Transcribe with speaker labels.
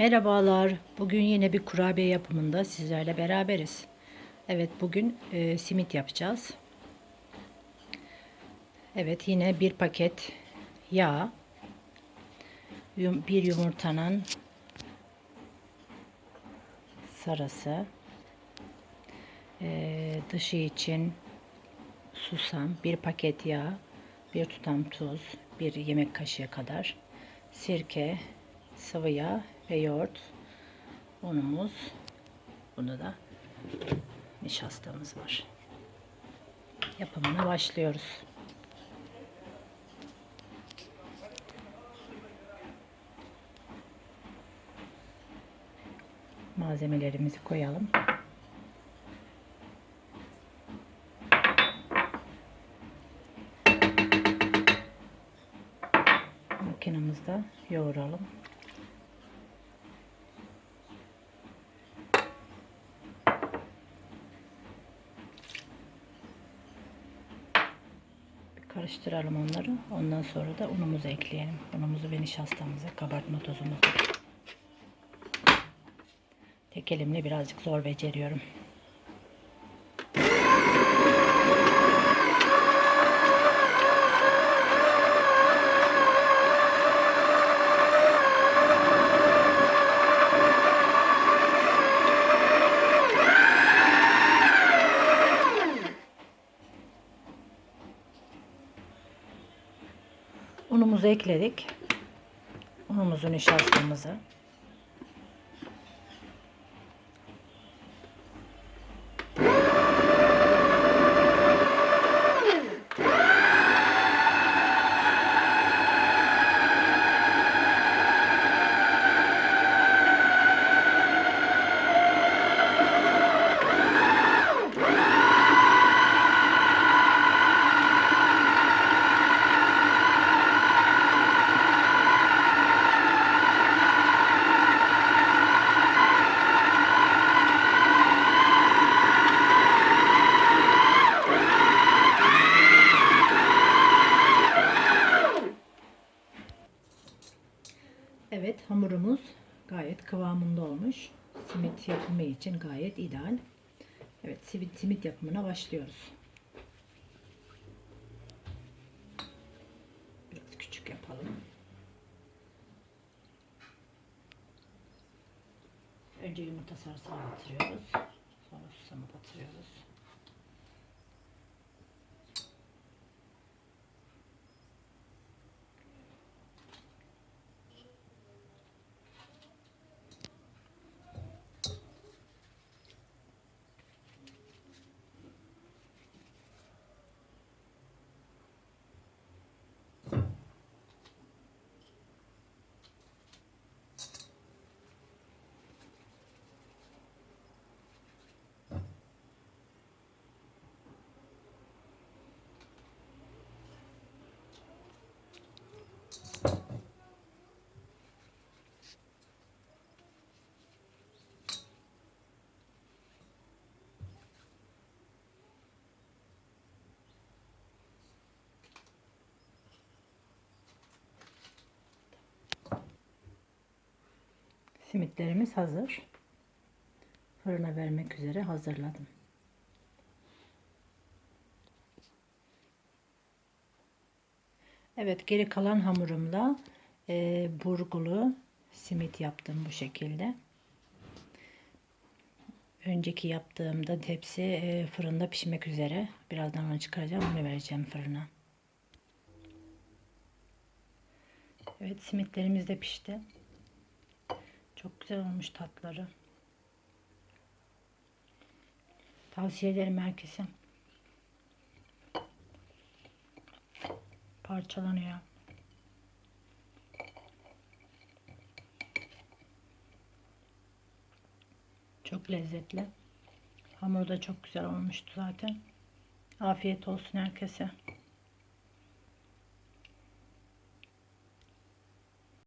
Speaker 1: Merhabalar. Bugün yine bir kurabiye yapımında sizlerle beraberiz. Evet bugün e, simit yapacağız. Evet yine bir paket yağ, bir yumurtanın sarısı, e, dışı için susam, bir paket yağ, bir tutam tuz, bir yemek kaşığı kadar, sirke, sıvı yağ ve yoğurt, unumuz, bunu da nişastamız var. Yapımına başlıyoruz. Malzemelerimizi koyalım. Makinamızda yoğuralım. Bir karıştıralım onları. Ondan sonra da unumuzu ekleyelim. Unumuzu ve nişastamızı, kabartma tozumuzu. Tek elimle birazcık zor beceriyorum. Unumuzu ekledik. Unumuzu, nişastamızı. Evet hamurumuz gayet kıvamında olmuş. Simit yapımı için gayet ideal. Evet simit, simit yapımına başlıyoruz. Biraz küçük yapalım. Önce yumurta sarısını batırıyoruz. Sonra susamı batırıyoruz. Simitlerimiz hazır. Fırına vermek üzere hazırladım. Evet geri kalan hamurumla e, burgulu simit yaptım bu şekilde. Önceki yaptığımda tepsi e, fırında pişmek üzere. Birazdan onu çıkaracağım. Onu vereceğim fırına. Evet simitlerimiz de pişti. Çok güzel olmuş tatları. Tavsiye ederim herkese. Parçalanıyor. Çok lezzetli. Hamur da çok güzel olmuştu zaten. Afiyet olsun herkese.